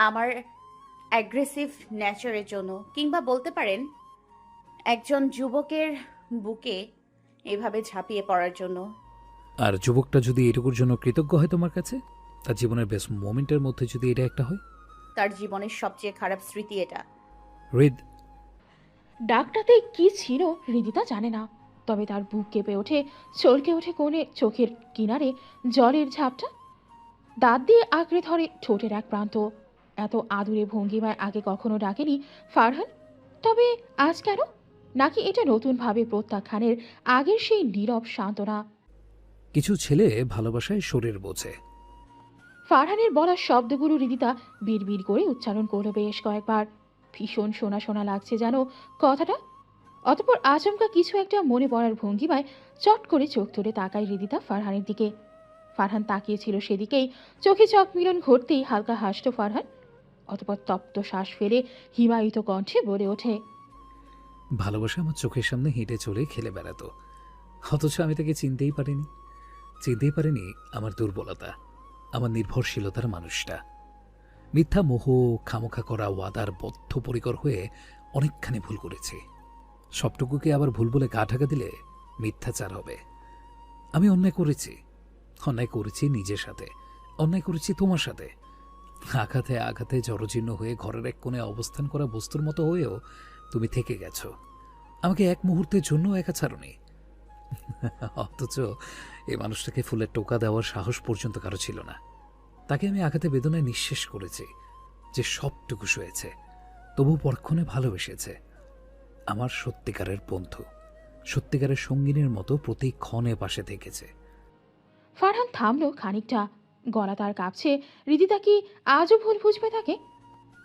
আমার অ্যাগ্রেসিভ নেচারের জন্য কিংবা বলতে পারেন একজন যুবকের বুকে এভাবে ঝাঁপিয়ে পড়ার জন্য। আর যুবকটা যদি এটুকুর জন্য কৃতজ্ঞ হয় তোমার কাছে? তার জীবনের বেস্ট মোমেন্টের মধ্যে যদি এটা একটা হয়? তার জীবনের সবচেয়ে খারাপ স্মৃতি এটা। হৃদ। ডাকটাতে কি ছিল হৃদিতা জানে না তবে তার বুক কেঁপে ওঠে চলকে ওঠে কোণে চোখের কিনারে জলের ঝাপটা। দাঁত দিয়ে আঁকড়ে ধরে ঠোঁটের এক প্রান্ত এত আদুরে ভঙ্গিমায় আগে কখনো ডাকেনি ফারহান? তবে আজ কেন? নাকি এটা নতুনভাবে প্রত্যাখ্যানের আগের সেই নীরব সান্ত্বনা? কিছু ছেলে ভালোবাসায় শরীর বোঝে। ফারহানের বলা শব্দগুলো হৃদিতা বিড়বিড় করে উচ্চারণ করল বেশ কয়েকবার। ভীষণ শোনা শোনা লাগছে যেন কথাটা। অতপর আচমকা কিছু একটা মনে পড়ার ভঙ্গিমায় চট করে চোখ তুলে তাকায় হৃদিতা ফারহানের দিকে। ফারহান তাকিয়েছিল সেদিকেই। চোখে চোখ মিলন ঘটতেই হালকা হাসত ফারহান। অতপর তপ্ত শ্বাস ফেলে হিমায়িত কণ্ঠে বলে ওঠে, ভালোবাসা আমার চোখের সামনে হেঁটে চলে খেলে বেড়াতো। অথচ আমি তাকে চিনতেই পারিনি। চিনতেই পারিনি আমার দুর্বলতা, আমার নির্ভরশীলতার মানুষটা। মিথ্যা মোহ, খামোখা করা ওয়াদার বদ্ধপরিকর হয়ে অনেকখানি ভুল করেছি। সবটুকুকে আবার ভুল বলে গা ঢাকা দিলে মিথ্যাচার হবে। আমি অন্যায় করেছি অন্যায় করেছি নিজের সাথে, অন্যায় করেছি তোমার সাথে। আঘাতে আঘাতে জড়জীর্ণ হয়ে ঘরের এক কোণে অবস্থান করা বস্তুর মতো হয়েও তুমি থেকে গেছো। আমাকে এক মুহূর্তের জন্য একা ছাড়নি। অথচ এই মানুষটাকে ফুলের টোকা দেওয়ার সাহস পর্যন্ত কারও ছিল না। তাকে আমি আঘাতে বেদনায় নিঃশেষ করেছি, যে সবটুকু শুয়েছে তবু পরক্ষণে ভালোবেসেছে। আমার সত্যিকারের বন্ধু, সত্যিকারের সঙ্গিনীর মতো প্রতি ক্ষণে পাশে থেকেছে। ফারহান থামলো খানিকটা গলা তার কাঁপছে। হৃদিতা কি আজও ভুল বুঝবে তাকে?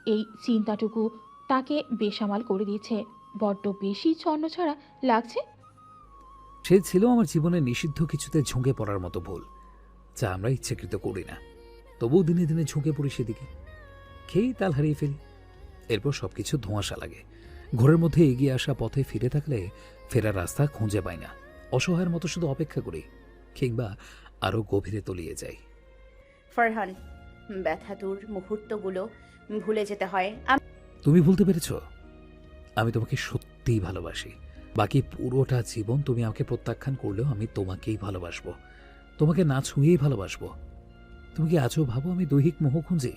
এই চিন্তাটুকু তাকে বেসামাল করে দিচ্ছে বড্ড বেশি ছন্ন ছাড়া লাগছে। সে ছিল আমার জীবনে নিষিদ্ধ কিছুতে ঝুঁকে পড়ার মতো ভুল, যা আমরা ইচ্ছাকৃত করি না। তবুও দিনে দিনে ঝুঁকে পড়ি সেদিকে। খেয়েই তাল হারিয়ে ফেলি। এরপর সবকিছু ধোঁয়াশা লাগে। ঘরের মধ্যে এগিয়ে আসা পথে ফিরে থাকলে ফেরার রাস্তা খুঁজে পাই না। অসহায়ের মতো শুধু অপেক্ষা করি, কিংবা আরও গভীরে তলিয়ে যাই। ফারহান ব্যথাতুর মুহূর্তগুলো ভুলে যেতে হয়। আম- তুমি ভুলতে পেরেছ? আমি তোমাকে সত্যিই ভালোবাসি। বাকি পুরোটা জীবন তুমি আমাকে প্রত্যাখ্যান করলেও আমি তোমাকেই ভালোবাসবো। তোমাকে না ছুঁয়েই ভালোবাসবো। তুমি কি আজও ভাবো আমি দৈহিক মোহ খুঁজি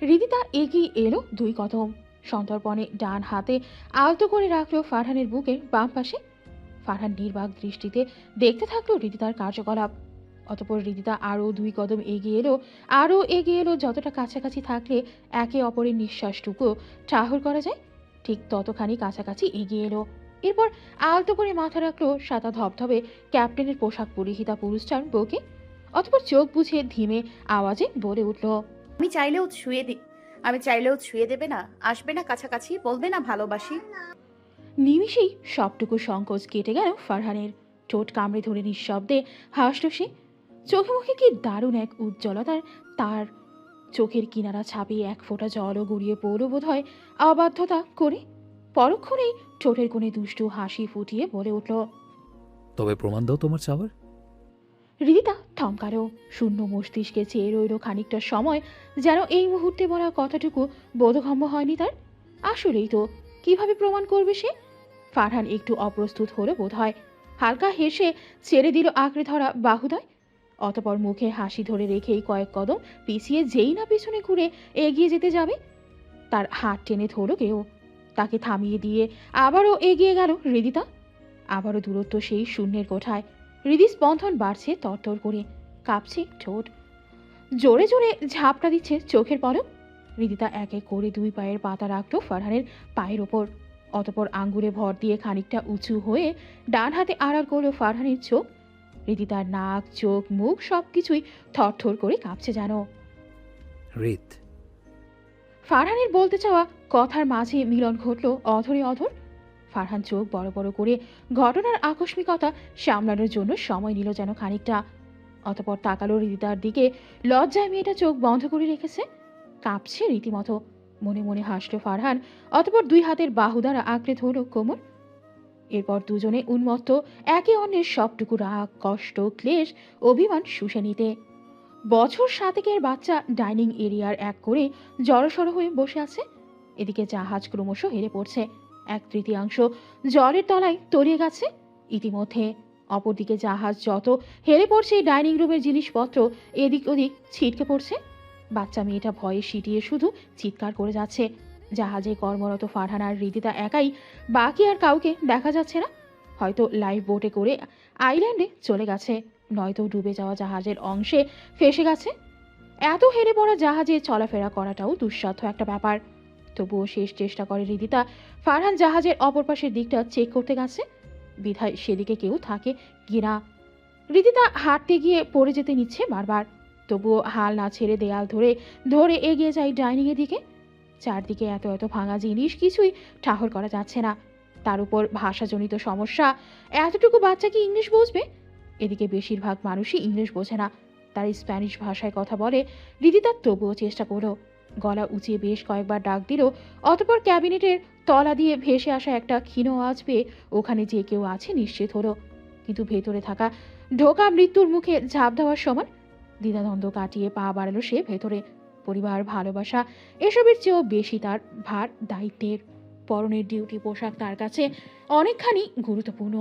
হৃদিতা এগিয়ে এলো দুই কদম। সন্তর্পণে ডান হাতে আলতো করে রাখল ফারহানের বুকের বাম পাশে। ফারহান নির্বাক দৃষ্টিতে দেখতে থাকল হৃদিতার কার্যকলাপ। অতপর হৃদিতা আরও দুই কদম এগিয়ে এলো। আরও এগিয়ে এলো যতটা কাছাকাছি থাকলে একে অপরের নিঃশ্বাসটুকু। ঠাহর করা যায়? ঠিক ততখানি কাছাকাছি এগিয়ে এলো। এরপর আলতো করে মাথা রাখল সাদা ধবধবে ক্যাপ্টেনের পোশাক পরিহিতা পুরুষটার বউকে। অতপর চোখ বুঝে ধীমে আওয়াজে বলে উঠল আমি চাইলেও ছুঁয়ে দি আমি চাইলেও ছুঁয়ে দেবে না আসবে না কাছাকাছি বলবে না ভালোবাসি। নিমিষেই সবটুকু সংকোচ কেটে গেল ফারহানের। ঠোঁট কামড়ে ধরে নিঃশব্দে হাসল সে। চোখে মুখে কি দারুণ এক উজ্জ্বলতার? তার চোখের কিনারা ছাপিয়ে এক ফোঁটা জলও গড়িয়ে পড়ল বোধ হয় অবাধ্যতা করে পরক্ষণেই ঠোঁটের কোণে দুষ্টু হাসি ফুটিয়ে বলে উঠল তবে প্রমাণ দাও তোমার চাওয়ার। হৃদিতা থমকালো শূন্য মস্তিষ্কে চেয়ে রইল খানিকটা সময় যেন এই মুহূর্তে বলা কথাটুকু বোধগম্য হয়নি তার। আসলেই তো কীভাবে প্রমাণ করবে সে? ফারহান একটু অপ্রস্তুত হলো বোধ হয় হালকা হেসে ছেড়ে দিল আঁকড়ে ধরা বাহুদয়। অতপর মুখে হাসি ধরে রেখেই কয়েক কদম পিছিয়ে যেই না পিছনে ঘুরে এগিয়ে যেতে যাবে, তার হাত টেনে ধরল কেউ তাকে থামিয়ে দিয়ে আবারও এগিয়ে গেল হৃদিতা। আবারও দূরত্ব সেই শূন্যের কোঠায়। হৃদি স্পন্দন বাড়ছে তরতর করে, কাঁপছে ঠোঁট। জোরে জোরে ঝাপটা দিচ্ছে চোখের পলক। হৃদিতা এক এক করে দুই পায়ের পাতা রাখল ফারহানের পায়ের ওপর। অতপর আঙ্গুরে ভর দিয়ে খানিকটা উঁচু হয়ে ডান হাতে আড়াল করল ফারহানের চোখ। হৃদিতার নাক চোখ মুখ সব কিছুই থরথর করে কাঁপছে যেন। হৃদ ফারহানের বলতে চাওয়া কথার মাঝে মিলন ঘটলো অধরে অধর। ফারহান চোখ বড় বড় করে ঘটনার আকস্মিকতা সামলানোর জন্য সময় নিল যেন খানিকটা। অতপর তাকালো হৃদিতার দিকে। লজ্জায় মেয়েটা চোখ বন্ধ করে রেখেছে। কাঁপছে রীতিমতো। মনে মনে হাসলো ফারহান। অতপর দুই হাতের বাহু দ্বারা আঁকড়ে ধরল কোমর। এরপর দুজনে উন্মত্ত, একে অন্যের সবটুকু রাগ, কষ্ট, ক্লেশ, অভিমান শুষে নিতে। বছর সাতেকের বাচ্চা ডাইনিং এরিয়ার এক করে জড়সড় হয়ে বসে আছে। এদিকে জাহাজ ক্রমশ হেরে পড়ছে। এক তৃতীয়াংশ জলের তলায় তলিয়ে গেছে ইতিমধ্যে। অপরদিকে জাহাজ যত হেরে পড়ছে ডাইনিং রুমের জিনিসপত্র এদিক ওদিক ছিটকে পড়ছে। বাচ্চা মেয়েটা ভয়ে সিটিয়ে শুধু চিৎকার করে যাচ্ছে। জাহাজে কর্মরত ফারহান আর রীতিতা একাই, বাকি আর কাউকে দেখা যাচ্ছে না। হয়তো লাইফ বোটে করে আইল্যান্ডে চলে গেছে। নয়তো ডুবে যাওয়া জাহাজের অংশে ফেসে গেছে। এত হেরে পড়া জাহাজে চলাফেরা করাটাও দুঃসাধ্য একটা ব্যাপার। তবুও শেষ চেষ্টা করে রিদিতা, ফারহান জাহাজের অপর পাশের দিকটা চেক করতে গেছে। বিধায় সেদিকে কেউ থাকে কিনা। রিদিতা হাঁটতে গিয়ে পড়ে যেতে নিচ্ছে বারবার। তবুও হাল না ছেড়ে দেয়াল ধরে ধরে এগিয়ে যায় ডাইনিংয়ের দিকে। চারদিকে এত এত ভাঙা জিনিস কিছুই ঠাহর করা যাচ্ছে না। তার উপর ভাষাজনিত সমস্যা। এতটুকু বাচ্চা কি ইংলিশ বুঝবে? এদিকে বেশিরভাগ মানুষই ইংলিশ বোঝে না। তার স্প্যানিশ ভাষায় কথা বলে। রিদিতা তবুও চেষ্টা করল। গলা উঁচিয়ে বেশ কয়েকবার ডাক দিল। অতপর ক্যাবিনেটের তলা দিয়ে ভেসে আসা একটা ক্ষীণ আওয়াজ পেয়ে ওখানে যে কেউ আছে নিশ্চিত হলো। কিন্তু ভেতরে থাকা ঢোকা মৃত্যুর মুখে ঝাঁপ দেওয়ার সমান দ্বিধাদ্বন্দ্ব কাটিয়ে পা বাড়ালো সে ভেতরে। পরিবার, ভালোবাসা, এসবের চেয়েও বেশি তার ভার দায়িত্বের। পরনের ডিউটি পোশাক তার কাছে অনেকখানি গুরুত্বপূর্ণ।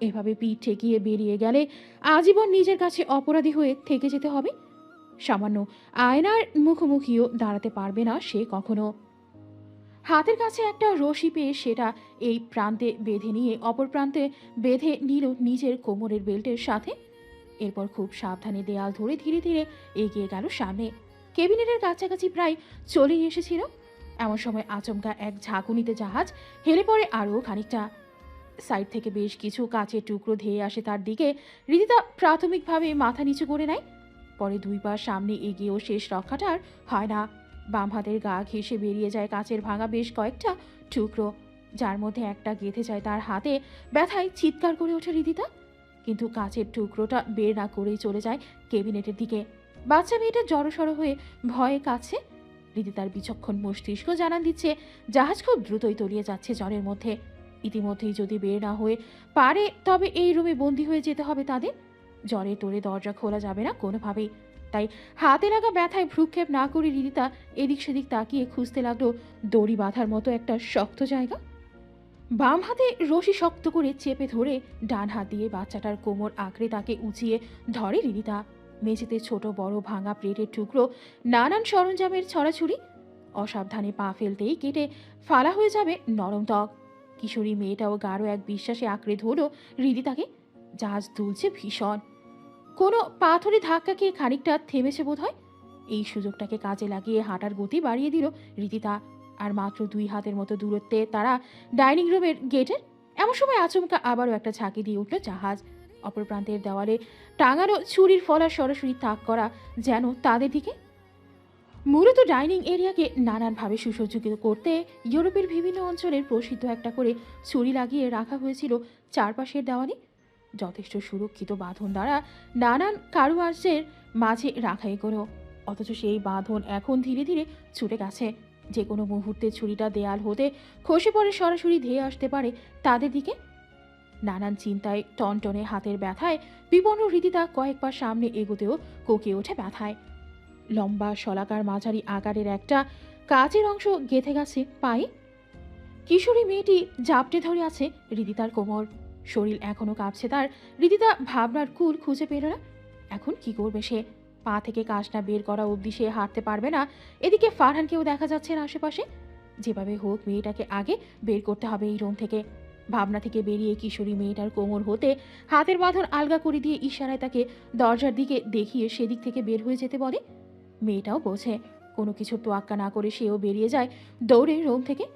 এভাবে পিঠ ঠেকিয়ে বেরিয়ে গেলে আজীবন নিজের কাছে অপরাধী হয়ে থেকে যেতে হবে। সামান্য আয়নার মুখোমুখিও দাঁড়াতে পারবে না সে কখনো। হাতের কাছে একটা রশি পেয়ে সেটা এই প্রান্তে বেঁধে নিয়ে অপর প্রান্তে বেঁধে নিল নিজের কোমরের বেল্টের সাথে। এরপর খুব সাবধানে দেয়াল ধরে ধীরে ধীরে এগিয়ে গেল সামনে। কেবিনেটের কাছাকাছি প্রায় চলেই এসেছিল। এমন সময় আচমকা এক ঝাঁকুনিতে জাহাজ হেলে পড়ে আরও খানিকটা। সাইড থেকে বেশ কিছু কাঁচের টুকরো ধেয়ে আসে তার দিকে। রিদিতা প্রাথমিকভাবে মাথা নিচু করে নেয়। পরে দুই পা সামনে এগিয়েও শেষ রক্ষাটার হয় না। বাম হাতের গা ঘেঁষে বেরিয়ে যায় কাঁচের ভাঙা বেশ কয়েকটা টুকরো, যার মধ্যে একটা গেঁথে যায় তার হাতে। ব্যথায় চিৎকার করে ওঠে রিদিতা। কিন্তু কাচের টুকরোটা বের না করেই চলে যায় কেবিনেটের দিকে। বাচ্চা মেয়েটা জড়সড় হয়ে ভয়ে কাছে। রিদিতার বিচক্ষণ মস্তিষ্ক জানান দিচ্ছে, জাহাজ খুব দ্রুতই তলিয়ে যাচ্ছে জলের মধ্যে। ইতিমধ্যেই যদি বের না হয়ে পারে, তবে এই রুমে বন্দি হয়ে যেতে হবে তাদের। জ্বরে তোরে দরজা খোলা যাবে না কোনোভাবেই। তাই হাতে লাগা ব্যথায় ভ্রুক্ষেপ না করে রিদিতা এদিক সেদিক তাকিয়ে খুঁজতে লাগল দড়ি বাঁধার মতো একটা শক্ত জায়গা। বাম হাতে রশি শক্ত করে চেপে ধরে ডান হাত দিয়ে বাচ্চাটার কোমর আঁকড়ে তাকে উঁচিয়ে ধরে রিদিতা মেঝেতে ছোট বড় ভাঙা প্লেটের টুকরো, নানান সরঞ্জামের ছড়াছুরি অসাবধানে পা ফেলতেই কেটে ফালা হয়ে যাবে নরম ত্বক। কিশোরী মেয়েটাও গাঢ় এক বিশ্বাসে আঁকড়ে ধরল হৃদিতাকে জাহাজ দুলছে ভীষণ। কোনো পাথরে ধাক্কা খেয়ে খানিকটা থেমেছে বোধ হয় এই সুযোগটাকে কাজে লাগিয়ে হাঁটার গতি বাড়িয়ে দিল রীতিতা আর মাত্র দুই হাতের মতো দূরত্বে তারা ডাইনিং রুমের গেটের এমন সময় আচমকা আবারও একটা ঝাঁকি দিয়ে উঠল জাহাজ। অপর প্রান্তের দেওয়ালে টাঙানো ছুরির ফলার সরাসরি তাক করা যেন তাদের দিকে? মূলত ডাইনিং এরিয়াকে নানানভাবে সুসজ্জিত করতে ইউরোপের বিভিন্ন অঞ্চলের প্রসিদ্ধ একটা করে ছুরি লাগিয়ে রাখা হয়েছিল চারপাশের দেওয়ালে। যথেষ্ট সুরক্ষিত বাঁধন দ্বারা নানান কারুকার্যের মাঝে রাখা এগোনো অথচ সেই বাঁধন এখন ধীরে ধীরে ছুটে গেছে। যে কোনো মুহূর্তে ছুরিটা দেয়াল হতে খসে পড়ে সরাসরি ধেয়ে আসতে পারে তাদের দিকে। নানান চিন্তায় টনটনে হাতের ব্যথায় বিপন্ন রীতিতা কয়েকবার সামনে এগোতেও কোকে ওঠে ব্যথায়। লম্বা শলাকার মাঝারি আকারের একটা কাজের অংশ গেথে গেছে পায়ে। কিশোরী মেয়েটি জাপটে ধরে আছে হৃদিতার কোমর। শরীর এখনও কাঁপছে তার। হৃদিতা ভাবনার কুল খুঁজে পেল না। এখন কি করবে সে? পা থেকে কাজটা বের করা অবধি সে হাঁটতে পারবে না। এদিকে ফারহানকেও দেখা যাচ্ছে না আশেপাশে। যেভাবে হোক মেয়েটাকে আগে বের করতে হবে এই রুম থেকে। ভাবনা থেকে বেরিয়ে কিশোরী মেয়েটার কোমর হতে হাতের বাঁধন আলগা করে দিয়ে ইশারায় তাকে দরজার দিকে দেখিয়ে সেদিক থেকে বের হয়ে যেতে বলে। মেয়েটাও বোঝে, কোনো কিছুর তোয়াক্কা না করে সেও বেরিয়ে যায় দৌড়ে রোম থেকে।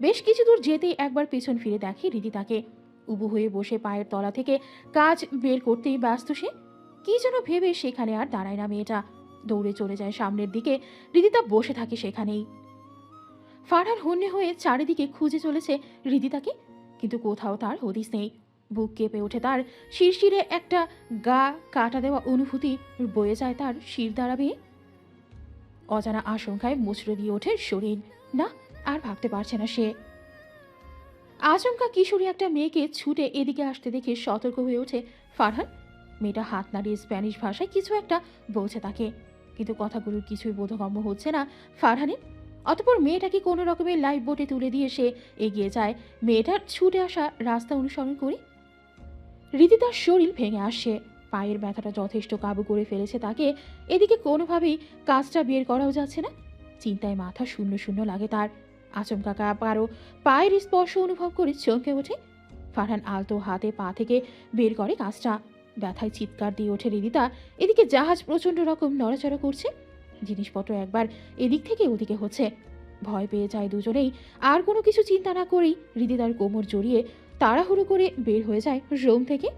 বেশ কিছু দূর যেতেই একবার পেছন ফিরে দেখে রীতি তাকে। উবু হয়ে বসে পায়ের তলা থেকে কাজ বের করতেই ব্যস্ত সে। কি যেন ভেবে সেখানে আর দাঁড়ায় না মেয়েটা। দৌড়ে চলে যায় সামনের দিকে রিদিতা বসে থাকে সেখানেই। ফারহান হন্যে হয়ে চারিদিকে খুঁজে চলেছে রিদিতাকে কিন্তু কোথাও তার হদিস নেই। বুক কেঁপে ওঠে তার শিরশিরে একটা গা কাটা দেওয়া অনুভূতি বয়ে যায় তার শির বেয়ে। অজানা আশঙ্কায় মুচড়ে দিয়ে ওঠে শরীর। না, আর ভাবতে পারছে না সে। আচমকা কিশোরী একটা মেয়েকে ছুটে এদিকে আসতে দেখে সতর্ক হয়ে ওঠে ফারহান। মেয়েটা হাত নাড়িয়ে স্প্যানিশ ভাষায় কিছু একটা বলছে তাকে। কিন্তু কথাগুলোর কিছুই বোধগম্য হচ্ছে না ফারহানের। অতপর মেয়েটাকে কোনো রকমের লাইফ বোটে তুলে দিয়ে সে এগিয়ে যায়। মেয়েটার ছুটে আসা রাস্তা অনুসরণ করে রীতি তার শরীর ভেঙে আসছে পায়ের ব্যথাটা যথেষ্ট কাবু করে ফেলেছে তাকে। এদিকে কোনোভাবেই কাজটা বের করাও যাচ্ছে না। চিন্তায় মাথা শূন্য শূন্য লাগে তার। আচমকা কারও পায়ের স্পর্শ অনুভব করে চমকে ওঠে। ফারহান আলতো হাতে পা থেকে বের করে কাজটা। ব্যথায় চিৎকার দিয়ে ওঠে রিদিতা। এদিকে জাহাজ প্রচণ্ড রকম নড়াচড়া করছে। জিনিসপত্র একবার এদিক থেকে ওদিকে হচ্ছে। ভয় পেয়ে যায় দুজনেই। আর কোনো কিছু চিন্তা না করেই হৃদিতার কোমর জড়িয়ে তাড়াহুড়ো করে বের হয়ে যায় রোম থেকে।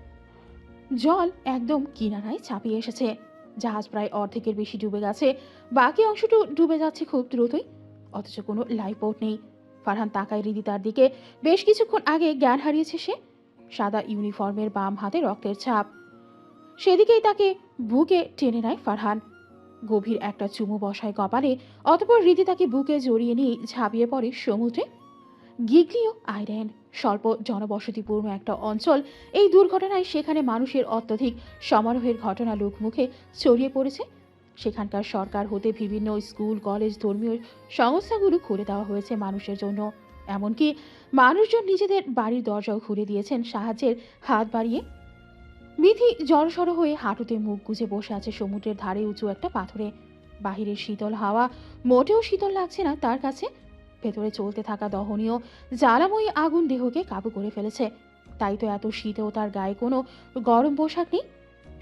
জল একদম কিনারায় চাপিয়ে এসেছে। জাহাজ প্রায় অর্ধেকের বেশি ডুবে গেছে। বাকি অংশটু ডুবে যাচ্ছে খুব দ্রুতই। অথচ কোনো লাইফ বোট নেই। ফারহান তাকায় হৃদিতার দিকে। বেশ কিছুক্ষণ আগে জ্ঞান হারিয়েছে সে। সাদা ইউনিফর্মের বাম হাতে রক্তের ছাপ। সেদিকেই তাকে বুকে টেনে নেয় ফারহান। গভীর একটা চুমু বসায় কপালে, অতপর রীতি তাকে বুকে জড়িয়ে নিয়ে ঝাঁপিয়ে পড়ে সমুদ্রে। গিগলিও আইল্যান্ড স্বল্প জনবসতিপূর্ণ একটা অঞ্চল, এই দুর্ঘটনায় সেখানে মানুষের অত্যধিক সমারোহের ঘটনা লোকমুখে ছড়িয়ে পড়েছে। সেখানকার সরকার হতে বিভিন্ন স্কুল, কলেজ, ধর্মীয় সংস্থাগুলো খুলে দেওয়া হয়েছে মানুষের জন্য। এমনকি মানুষজন নিজেদের বাড়ির দরজাও খুলে দিয়েছেন সাহায্যের হাত বাড়িয়ে। মিথি জড়সড় হয়ে হাঁটুতে মুখ গুজে বসে আছে সমুদ্রের ধারে উঁচু একটা পাথরে। বাহিরের শীতল হাওয়া মোটেও শীতল লাগছে না, তার কাছে ভেতরে চলতে থাকা দহনীয় জ্বালাময়ী আগুন দেহকে কাবু করে ফেলেছে। তাই তো এত শীতেও তার গায়ে কোনো গরম পোশাক নেই।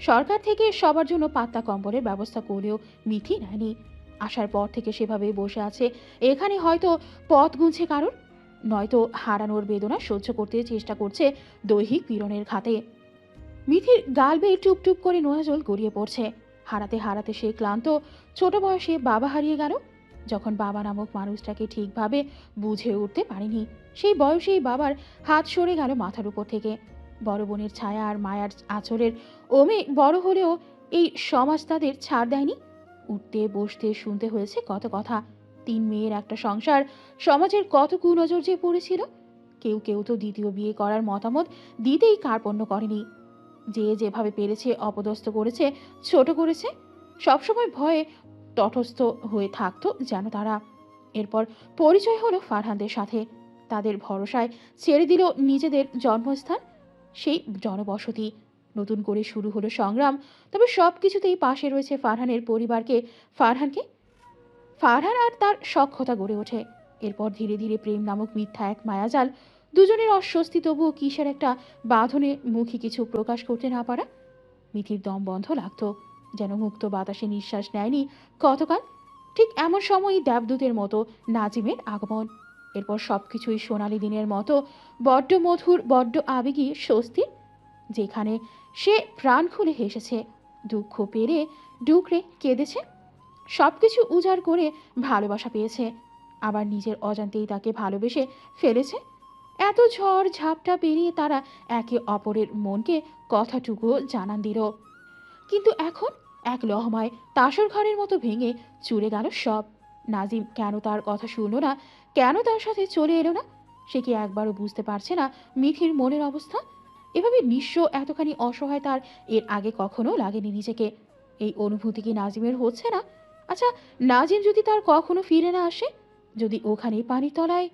সরকার থেকে সবার জন্য পাত্তা কম্বলের ব্যবস্থা করলেও মিথি নেয়নি। আসার পর থেকে সেভাবেই বসে আছে। এখানে হয়তো পথ গুনছে কারণ নয়তো হারানোর বেদনা সহ্য করতে চেষ্টা করছে দৈহিক পীড়নের ঘাতে মিথির গাল বেয়ে টুপ টুপ করে নোয়া জল গড়িয়ে পড়ছে। হারাতে হারাতে সে ক্লান্ত, ছোট বয়সে বাবা হারিয়ে গেল, যখন বাবা নামক মানুষটাকে ঠিকভাবে বুঝে উঠতে পারেনি। সেই বয়সেই বাবার হাত সরে গেল মাথার উপর থেকে। বড় বোনের ছায়া আর মায়ার আচরের ওমে বড় হলেও এই সমাজ তাদের ছাড় দেয়নি। উঠতে, বসতে, শুনতে হয়েছে কত কথা। তিন মেয়ের একটা সংসার সমাজের কত কুনজর যে পড়েছিল। কেউ কেউ তো দ্বিতীয় বিয়ে করার মতামত দিতেই কার্পণ্য করেনি। যে যেভাবে পেরেছে, অপদস্থ করেছে, ছোট করেছে, সবসময় ভয়ে তটস্থ হয়ে থাকতো যেন তারা। এরপর পরিচয় হলো ফারহানদের সাথে। তাদের ভরসায় ছেড়ে দিল নিজেদের জন্মস্থান, সেই জনবসতি। নতুন করে শুরু হলো সংগ্রাম, তবে সব কিছুতেই পাশে রয়েছে ফারহানের পরিবারকে, ফারহানকে। ফারহান আর তার সক্ষতা গড়ে ওঠে। এরপর ধীরে ধীরে প্রেম নামক মিথ্যা এক মায়াজাল দুজনের অস্বস্তি তবুও কিসের একটা বাঁধনে মুখে কিছু প্রকাশ করতে না পারা? মিথির দম বন্ধ লাগতো, যেন মুক্ত বাতাসে নিঃশ্বাস নেয়নি কতকাল? ঠিক এমন সময়ই দেবদূতের মতো নাজিমের আগমন। এরপর সব কিছুই সোনালি দিনের মতো, বড্ড মধুর, বড্ড আবেগী স্বস্তির, যেখানে সে প্রাণ খুলে হেসেছে, দুঃখ পেরে ডুকরে কেঁদেছে সব কিছু উজাড় করে ভালোবাসা পেয়েছে, আবার নিজের অজান্তেই তাকে ভালোবেসে ফেলেছে। এত ঝড় ঝাপটা পেরিয়ে তারা একে অপরের মনকে কথাটুকুও জানান দিল। কিন্তু এখন এক লহমায় তাসর ঘরের মতো ভেঙে চুরে গেল সব। নাজিম কেন তার কথা শুনলো না? কেন তার সাথে চলে এলো না? সে কি একবারও বুঝতে পারছে না মিঠির মনের অবস্থা? এভাবে নিঃস্ব এতখানি অসহায় তার এর আগে কখনো লাগেনি নিজেকে। এই অনুভূতি কি নাজিমের হচ্ছে না? আচ্ছা নাজিম যদি তার কখনো ফিরে না আসে? যদি ওখানেই পানির তলায়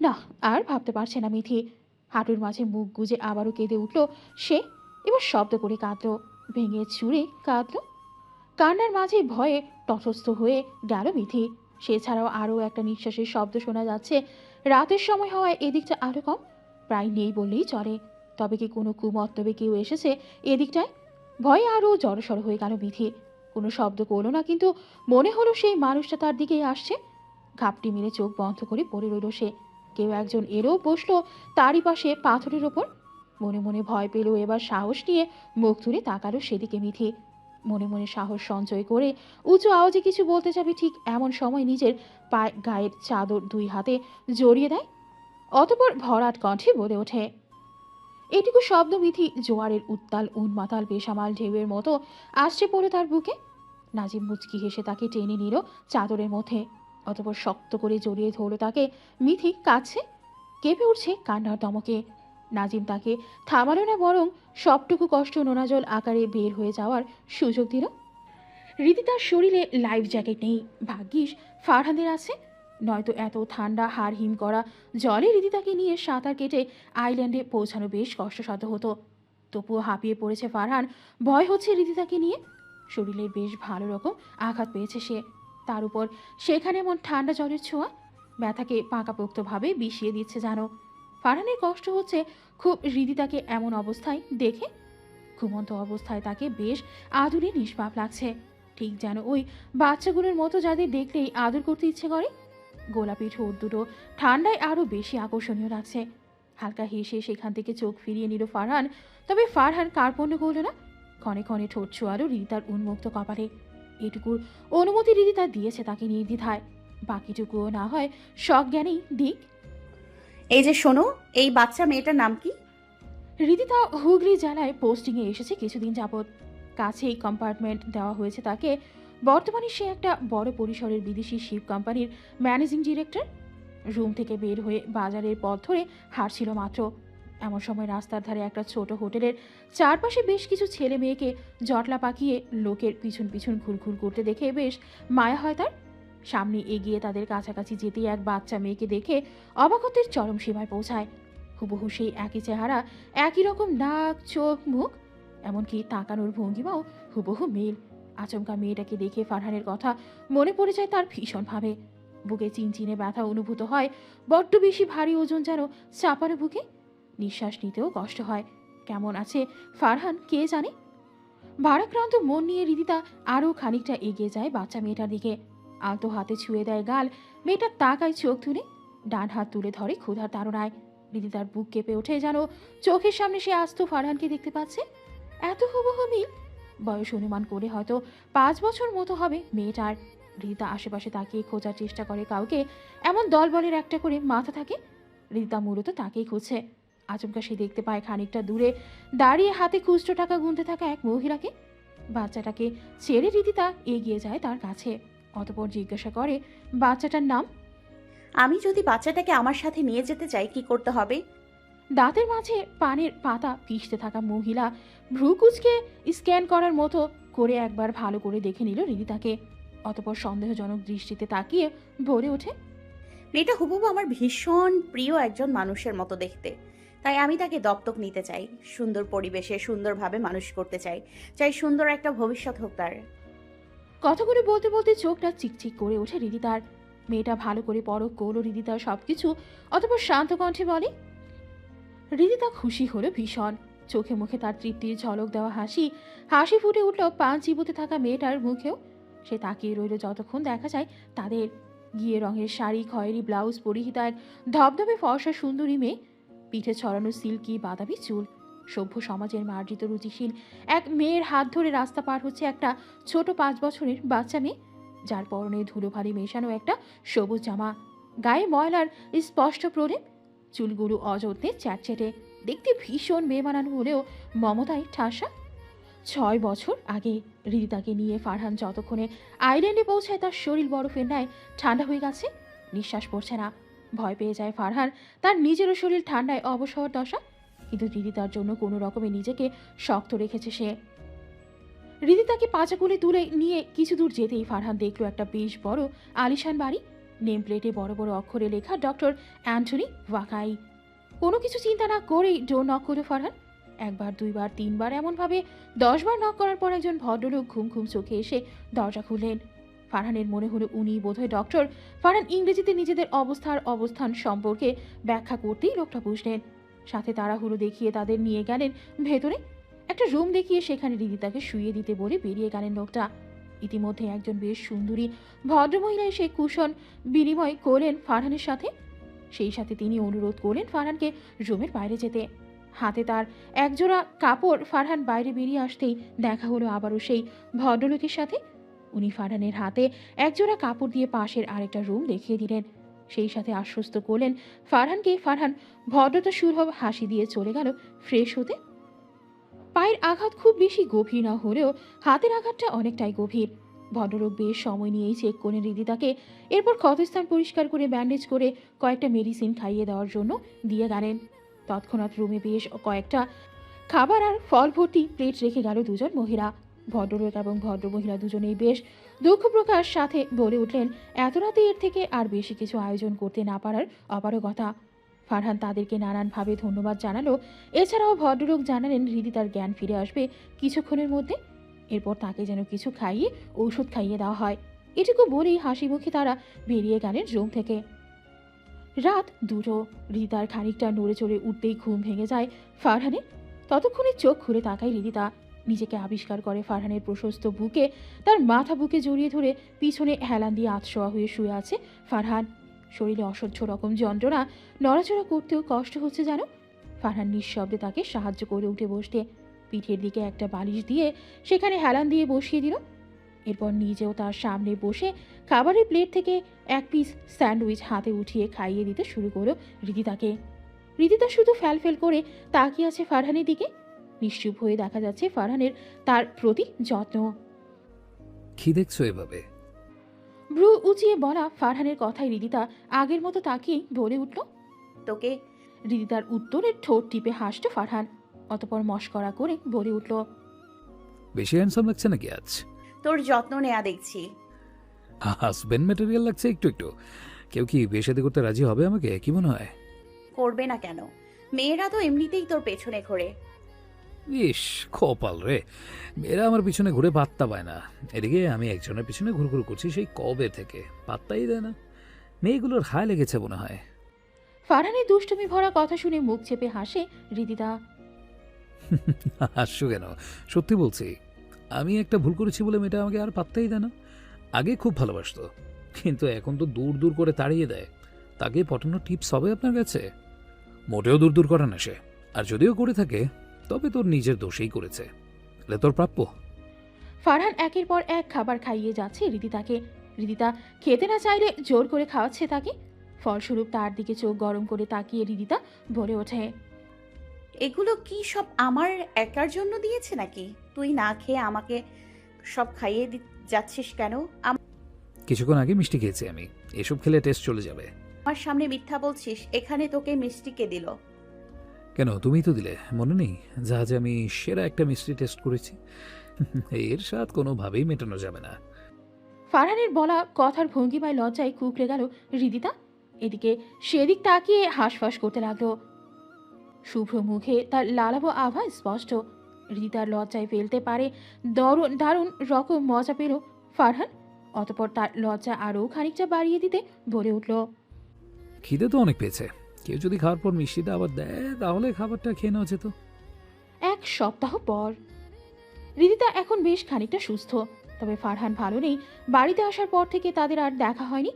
না, আর ভাবতে পারছে না মিথি। হাঁটুর মাঝে মুখ গুজে আবারও কেঁদে উঠল সে, এবার শব্দ করে কাঁদলো। ভেঙে চুরে কাঁদলো। কান্নার মাঝে ভয়ে তটস্থ হয়ে গেল মিথি। সে ছাড়াও আরও একটা নিঃশ্বাসের শব্দ শোনা যাচ্ছে। রাতের সময় হওয়ায় এদিকটা আরও কম। প্রায় নেই বললেই চলে। তবে কি কোনো কুমত্তবে কেউ এসেছে এদিকটায়? ভয়ে আরও জড়সড় হয়ে গেল মিথি। কোনো শব্দ করল না, কিন্তু মনে হলো সেই মানুষটা তার দিকেই আসছে। ঘাপটি মেরে চোখ বন্ধ করে পড়ে রইল সে। কেউ একজন এরও বসল তারই পাশে পাথরের ওপর। মনে মনে ভয় পেল এবার সাহস নিয়ে মুখ তুলে তাকালো সেদিকে মিথি। মনে মনে সাহস সঞ্চয় করে উঁচু আওয়াজে কিছু বলতে যাবে ঠিক এমন সময় নিজের পায়ে গায়ের চাদর দুই হাতে জড়িয়ে দেয়, অতপর ভরাট কণ্ঠে বলে ওঠে এটুকু শব্দ মিথি জোয়ারের উত্তাল, উন্মাতাল, বেসামাল ঢেউয়ের মতো আসছে পড়ে তার বুকে? নাজিম মুচকি হেসে তাকে টেনে নিল চাদরের মধ্যে। অতপর শক্ত করে জড়িয়ে ধরল তাকে, মিথি, কাছে? কেঁপে উঠছে কান্নার দমকে। নাজিম তাকে, থামালো না বরং সবটুকু কষ্ট নোনাজল আকারে বের হয়ে যাওয়ার সুযোগ দিল। রীতিতার শরীরে লাইফ জ্যাকেট নেই। ভাগ্যিস ফারহাদের আছে। নয়তো এত ঠান্ডা, হাড় হিম করা জলে রীতিতাকে নিয়ে সাঁতার কেটে আইল্যান্ডে পৌঁছানো বেশ কষ্টসাধ্য হতো। তবুও হাঁপিয়ে পড়েছে ফারহান। ভয় হচ্ছে রীতিতাকে নিয়ে। শরীরে বেশ ভালো রকম আঘাত পেয়েছে সে। তার উপর। সেখানে এমন ঠান্ডা জলের ছোঁয়া, ব্যথাকে পাকাপোক্তভাবে বিষিয়ে দিচ্ছে জানো ফারহানের কষ্ট হচ্ছে খুব হৃদিতাকে এমন অবস্থায় দেখে। ঘুমন্ত অবস্থায় তাকে বেশ আদুরে নিষ্পাপ লাগছে। ঠিক যেন ওই বাচ্চাগুলোর মতো যাদের দেখলেই আদর করতে ইচ্ছে করে। গোলাপি ঠোঁট দুটো ঠান্ডায় আরও বেশি আকর্ষণীয় লাগছে। হালকা হেসে সেখান থেকে চোখ ফিরিয়ে নিল ফারহান, তবে ফারহান কার্পণ্য করল না। ক্ষণে ক্ষণে ঠোঁট ছোঁয়ারও রিদিতার উন্মুক্ত কপালে। এটুকুর অনুমতি রিদিতা দিয়েছে তাকে নির্দ্বিধায়। বাকিটুকুও না হয় সজ্ঞানেই দিক। এই যে শোনো এই বাচ্চা মেয়েটার নাম কি? রিদিতা হুগলি জেলায় পোস্টিংয়ে এসেছে কিছুদিন যাবৎ। কাছেই কম্পার্টমেন্ট দেওয়া হয়েছে তাকে। বর্তমানে সে একটা বড় পরিসরের বিদেশি শিপ কোম্পানির ম্যানেজিং ডিরেক্টর রুম থেকে বের হয়ে বাজারের পথ ধরে হাঁটছিল মাত্র। এমন সময় রাস্তার ধারে একটা ছোট হোটেলের চারপাশে বেশ কিছু ছেলে মেয়েকে জটলা পাকিয়ে লোকের পিছন পিছন ঘুরঘুর করতে দেখে বেশ মায়া হয় তার। সামনে এগিয়ে তাদের কাছাকাছি যেতেই এক বাচ্চা মেয়েকে দেখে অবাকতের চরম সীমায় পৌঁছায়। হুবহু সেই একই চেহারা, একই রকম নাক, চোখ, মুখ, এমনকি তাকানোর ভঙ্গিমাও হুবহু মেল। আচমকা মেয়েটাকে দেখে ফারহানের কথা মনে পড়ে যায় তার ভীষণভাবে বুকে চিনচিনে ব্যথা অনুভূত হয়, বড্ড বেশি ভারী ওজন যেন চাপানো বুকে নিঃশ্বাস নিতেও কষ্ট হয়। কেমন আছে ফারহান, কে জানে? ভারাক্রান্ত মন নিয়ে রিদিতা আরও খানিকটা এগিয়ে যায় বাচ্চা মেয়েটার দিকে। আলতো হাতে ছুঁয়ে দেয় গাল, মেয়েটা তাকায় চোখ তুলে ডান হাত তুলে ধরে ক্ষুধার তাড়নায়। রিদিতার বুক কেঁপে ওঠে যেন চোখের সামনে সে আস্ত ফারহানকে দেখতে পাচ্ছে। এত হুবহু মিল? বয়স অনুমান করে হয়তো পাঁচ বছর মতো হবে মেয়েটার। রিদিতা আশেপাশে তাকিয়ে খোঁজার চেষ্টা করে কাউকে, এমন দলবলের একটা করে মাথা থাকে। রিদিতা মূলত তাকেই খুঁজছে। আচমকা সে দেখতে পায় খানিকটা দূরে। দাঁড়িয়ে হাতে খুচরো টাকা গুনতে থাকা এক মহিলাকে। বাচ্চাটাকে ছেড়ে রীতিতা এগিয়ে যায় তার কাছে। অতপর জিজ্ঞাসা করে বাচ্চাটার নাম? আমি যদি বাচ্চাটাকে আমার সাথে নিয়ে যেতে চাই কি করতে হবে? দাঁতের মাঝে পানের পাতা পিষতে থাকা মহিলা ভ্রুকুচকে স্ক্যান করার মতো করে একবার ভালো করে দেখে নিল রিদিতাকে অতপর সন্দেহজনক দৃষ্টিতে তাকিয়ে ভরে ওঠে মেয়েটা হুবহু আমার ভীষণ প্রিয় একজন মানুষের মতো দেখতে। তাই আমি তাকে দত্তক নিতে চাই, সুন্দর পরিবেশে সুন্দরভাবে মানুষ করতে চাই চাই সুন্দর একটা ভবিষ্যৎ হোক তার। কথাগুলো বলতে বলতে চোখটা চিকচিক করে ওঠে রিদিতার। মেয়েটা ভালো করে পরখ করল রিদিতার সবকিছু অতপর শান্ত কণ্ঠে বলে, রিদিতা খুশি হলো ভীষণ। চোখে মুখে তার তৃপ্তির ঝলক দেওয়া হাসি হাসি ফুটে উঠল পাঁচ চিবুতে থাকা মেয়েটার মুখেও। সে তাকিয়ে রইল যতক্ষণ দেখা যায় তাদের। গিয়ে রঙের শাড়ি, খয়েরি, ব্লাউজ পরিহিতা এক ধবধবে ফর্সা সুন্দরী মেয়ে পিঠে ছড়ানো সিল্কি, বাদামি চুল, সভ্য সমাজের মার্জিত রুচিশীল এক মেয়ের হাত ধরে রাস্তা পার হচ্ছে একটা ছোট পাঁচ বছরের বাচ্চা মেয়ে, যার পরনে ধুলো ভারী মেশানো একটা সবুজ জামা, গায়ে ময়লার স্পষ্ট প্রলেপ, চুলগুলো অযত্নে চ্যাটচ্যাটে, দেখতে ভীষণ মেয়ে বানানো হলেও মমতায় ঠাসা। ছয় বছর আগে রিদিতাকে নিয়ে ফারহান যতক্ষণে আইল্যান্ডে পৌঁছায় তার শরীর বরফের ন্যায় ঠান্ডা হয়ে গেছে, নিঃশ্বাস পড়ছে না। ভয় পেয়ে যায় ফারহান। তার নিজেরও শরীর ঠান্ডায় অবসর দশা। কিন্তু রিদিতার জন্য কোনো রকমে নিজেকে শক্ত রেখেছে সে। রিদিতাকে পাঁচা কোলে তুলে নিয়ে কিছু দূর যেতেই ফারহান দেখল একটা বেশ বড় আলিশান বাড়ি। নেম প্লেটে বড় বড় অক্ষরে লেখা ডক্টর অ্যান্টনি ওয়াকাই। কোনো কিছু চিন্তা না করেই ডোর নক করল ফারহান। একবার, দুইবার, তিনবার, এমনভাবে দশবার নক করার পর একজন ভদ্রলোক ঘুম ঘুম চোখে এসে দরজা খুললেন। ফারহানের মনে হলো উনি বোধহয় ডক্টর ফারহান ইংরেজিতে নিজেদের অবস্থার অবস্থান সম্পর্কে ব্যাখ্যা করতেই লোকটা বুঝলেন। সাথে তাড়াহুড়ো দেখিয়ে তাদের নিয়ে গেলেন ভেতরে। একটা রুম দেখিয়ে সেখানে রিদিতাকে শুয়ে দিতে বলে বেরিয়ে গেলেন লোকটা। ইতিমধ্যে একজন বেশ সুন্দরী ভদ্রমহিলা এসে কুশন বিনিময় করলেন ফারহানের সাথে। সেই সাথে তিনি অনুরোধ করলেন ফারহানকে রুমের বাইরে যেতে। হাতে তার একজোড়া কাপড় ফারহান বাইরে বেরিয়ে আসতেই দেখা হলো আবারও সেই ভদ্রলোকের সাথে। উনি ফারহানের হাতে একজোড়া কাপড় দিয়ে পাশের আরেকটা রুম দেখিয়ে দিলেন। সেই সাথে আশ্বস্ত করলেন, ফারহানকে ফারহান ভদ্রতা সুলভ হাসি দিয়ে চলে গেল ফ্রেশ হতে। পায়ের আঘাত খুব বেশি গভীর না হলেও হাতের আঘাতটা অনেকটাই গভীর। ভদ্রলোক বেশ সময় নিয়েই চেক করে রিদিতাকে, এরপর ক্ষতস্থান পরিষ্কার করে ব্যান্ডেজ করে কয়েকটা মেডিসিন খাইয়ে দেওয়ার জন্য দিয়ে গেলেন। তৎক্ষণাৎ রুমে বেশ কয়েকটা খাবার আর ফল ভর্তি প্লেট রেখে গেল দুজন মহিলা। ভদ্রলোক এবং ভদ্রমহিলা দুজনেই বেশ দুঃখ প্রকাশ সাথে বলে উঠলেন, এত রাতে এর থেকে আর বেশি কিছু আয়োজন করতে না পারার অপারগতা ফারহান তাদেরকে নানানভাবে ধন্যবাদ জানালো। এছাড়াও ভদ্রলোক জানালেন হৃদি তার জ্ঞান ফিরে আসবে কিছুক্ষণের মধ্যে। এরপর তাকে যেন কিছু খাইয়ে, ঔষধ খাইয়ে দেওয়া হয়। এটুকু বলেই হাসি মুখে তারা বেরিয়ে গেলেন রুম থেকে। রাত দুটো। রিদিতার খানিকটা নড়ে চড়ে উঠতেই ঘুম ভেঙে যায় ফারহানে ততক্ষণে চোখ খুলে তাকায় রিদিতা। নিজেকে আবিষ্কার করে ফারহানের প্রশস্ত বুকে, তার মাথা বুকে জড়িয়ে ধরে পিছনে হেলান দিয়ে আতশোয়া হয়ে শুয়ে আছে ফারহান। শরীরে অসহ্য রকম যন্ত্রণা, নড়াচড়া করতেও কষ্ট হচ্ছে যেন ফারহান নিঃশব্দে তাকে সাহায্য করে উঠে বসতে। পিঠের দিকে একটা বালিশ দিয়ে সেখানে হেলান দিয়ে বসিয়ে দিল। এরপর নিজেও তার সামনে বসে খাবারের প্লেট থেকে এক পিস স্যান্ডউইচ হাতে উঠিয়ে খাইয়ে দিতে শুরু করল রিদিতাকে। রিদিতা শুধু ফ্যালফেল করে তাকিয়ে আছে ফারহানের দিকে। নিশ্চুপ হয়ে দেখা যাচ্ছে ফারহানের তার প্রতি যত্ন। কি দেখছ এভাবে? ব্রু উঁচিয়ে বলা ফারহানের কথায় রিদিতা আগের মতো তাকিয়েই বলে উঠল তোকে? রিদিতার উত্তরের ঠোঁট টিপে হাসল ফারহান অতপর মস্করা করে বলে উঠল বেশি হ্যান্ডসাম লাগছে নাকি আজ? তোর যত্ন নেয়া দেখছি। হাজবেন্ড ম্যাটেরিয়াল লাগছে একটু একটু। কেউ কি বিয়ে শাদী করতে রাজি হবে আমাকে? কি মনে হয়? করবে না কেন? মেয়েরা তো এমনিতেই তোর পেছনে ঘোরে। ইস কপাল রে। মেয়েরা আমার পিছনে ঘুরে পাত্তা পায় না। এদিকে আমি একজনের পিছনে ঘুরঘুর করছি সেই কবে থেকে? পাত্তাই দেয় না। মেয়েগুলোর হায় লেগেছে মনে হয়। ফারহানের দুষ্টুমি ভরা কথা শুনে মুখ চেপে হাসে রিদিতা। হাসছো কেন? সত্যি বলছি আমি একটা ভুল করেছি বলে মেয়েটা আমাকে আর পাত্তাই দেয় না। আগে খুব ভালোবাসতো কিন্তু এখন তো দূর দূর করে তাড়িয়ে দেয়। তাকে পটানো টিপস হবে আপনার কাছে? মোটেও দূর দূর করে না সে। আর যদিও করে থাকে তবে তোর নিজের দোষেই করেছে। তোর প্রাপ্য। ফারহান একের পর এক খাবার খাইয়ে যাচ্ছে রিদিতাকে। রিদিতা খেতে না চাইলে জোর করে খাওয়াচ্ছে তাকে। ফলস্বরূপ তার দিকে চোখ গরম করে তাকিয়ে রিদিতা বলে ওঠে এগুলো কি সব আমার একার জন্য দিয়েছে নাকি? তুই না খেয়ে আমাকে সব খাইয়ে দি- যাচ্ছিস কেন? কিছুক্ষণ আগে মিষ্টি খেয়েছি আমি। এসব খেলে টেস্ট চলে যাবে। আমার সামনে মিথ্যা বলছিস। এখানে তোকে মিষ্টিকে দিল? কেন তুমিই তো দিলে? মনে নেই? জাহাজে আমি সেরা একটা মিষ্টি টেস্ট করেছি। এর স্বাদ কোনোভাবেই মেটানো যাবে না। ফারহানের বলা কথার ভঙ্গিমায় লজ্জায় কুকড়ে গেল রিদিতা। এদিকে সেদিক তাকিয়ে হাঁসফাঁস করতে লাগল। শুভ্র মুখে তার লালাবো আভা স্পষ্ট। রিদিতার লজ্জায় ফেলতে পারে দারুণ দারুণ রকম মজা পেল ফারহান। অতপর তার লজ্জা আরও খানিকটা বাড়িয়ে দিতে বলে উঠল খিদে তো অনেক পেয়েছে। কেউ যদি খাওয়ার পর মিষ্টিটা আবার দেয়, তাহলে খাবারটা খেয়ে নেওয়া যেত। এক সপ্তাহ পর। রিদিতা এখন বেশ খানিকটা সুস্থ, তবে ফারহান ভালো নেই। বাড়িতে আসার পর থেকে তাদের আর দেখা হয়নি।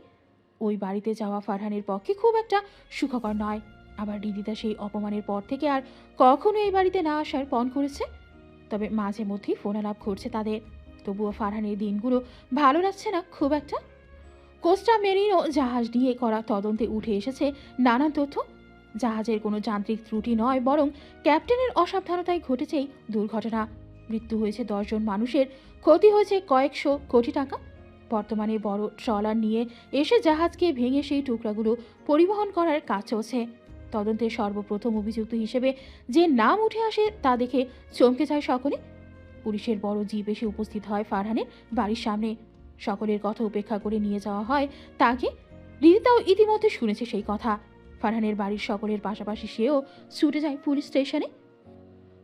ওই বাড়িতে যাওয়া ফারহানের পক্ষে খুব একটা সুখকর নয়। আবার রিদিতা সেই অপমানের পর থেকে আর কখনো এই বাড়িতে না আসার পণ করেছে। তবে মাঝে মধ্যেই ফোন আলাপ ঘটছে তাদের। তবুও ফারহানের দিনগুলো ভালো লাগছে না খুব একটা। কোস্টা মেরিনো জাহাজ নিয়ে করা তদন্তে উঠে এসেছে নানান তথ্য। জাহাজের কোনো যান্ত্রিক ত্রুটি নয়, বরং ক্যাপ্টেনের অসাবধানতায় ঘটেছে এই দুর্ঘটনা। মৃত্যু হয়েছে দশজন মানুষের, ক্ষতি হয়েছে কয়েকশো কোটি টাকা। বর্তমানে বড় ট্রলার নিয়ে এসে জাহাজকে ভেঙে সেই টুকরাগুলো পরিবহন করার কাজ চলছে। তদন্তে সর্বপ্রথম অভিযুক্ত হিসেবে যে নাম উঠে আসে তা দেখে চমকে যায় সকলে। পুলিশের বড় জিপ এসে উপস্থিত হয় ফারহানের বাড়ির সামনে। সকলের কথা উপেক্ষা করে নিয়ে যাওয়া হয় তাকে। রিদিতাও ইতিমধ্যে শুনেছে সেই কথা। ফারহানের বাড়ির সকলের পাশাপাশি সেও ছুটে যায় পুলিশ স্টেশনে।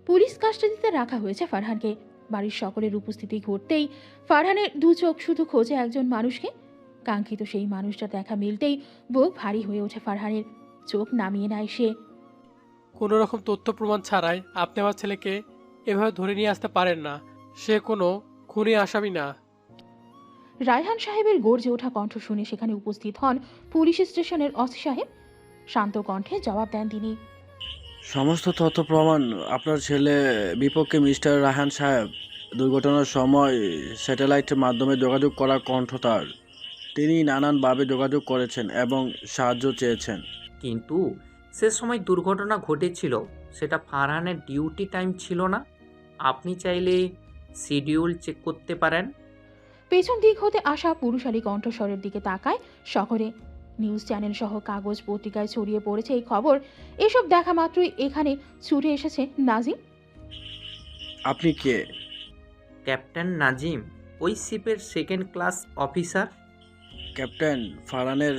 পুলিশ কাস্টাডিতে রাখা হয়েছে ফারহানকে। বাড়ির সকলের উপস্থিতি ঘটতেই ফারহানের দু চোখ শুধু খোঁজে একজন মানুষকে। কাঙ্ক্ষিত সেই মানুষটা দেখা মিলতেই বুক ভারী হয়ে ওঠে ফারহানের। চোখ নামিয়ে নেয় সে। কোনো রকম তথ্য প্রমাণ ছাড়াই আপনি আমার ছেলেকে এভাবে ধরে নিয়ে আসতে পারেন না। সে কোনো খুনি আসামি না। রায়হান সাহেবের গর্জে ওঠা কণ্ঠ শুনে সেখানে উপস্থিত হন পুলিশ স্টেশনের অসি সাহেব। শান্ত কণ্ঠে জবাব দেন তিনি। সমস্ত তথ্য প্রমাণ আপনার ছেলে বিপক্ষে মিস্টার রাহান সাহেব দুর্ঘটনার সময় স্যাটেলাইটের মাধ্যমে যোগাযোগ করা কণ্ঠ তার। তিনি নানানভাবে যোগাযোগ করেছেন এবং সাহায্য চেয়েছেন। কিন্তু সে সময় দুর্ঘটনা ঘটেছিল সেটা ফারহানের ডিউটি টাইম ছিল না। আপনি চাইলে শিডিউল চেক করতে পারেন। পেছন দিক হতে আসা পুরুষালী কণ্ঠস্বরের দিকে তাকায় শহরে। নিউজ চ্যানেল সহ কাগজ পত্রিকায় ছড়িয়ে পড়েছে এই খবর। এসব দেখা মাত্রই এখানে ছুটে এসেছে নাজিম। আপনি কে? ক্যাপ্টেন নাজিম ওই শিপের সেকেন্ড ক্লাস অফিসার ক্যাপ্টেন ফারানের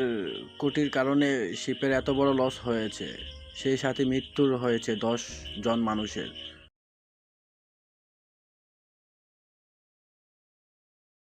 কুটির কারণে শিপের এত বড় লস হয়েছে। সেই সাথে মৃত্যুর হয়েছে দশ জন মানুষের।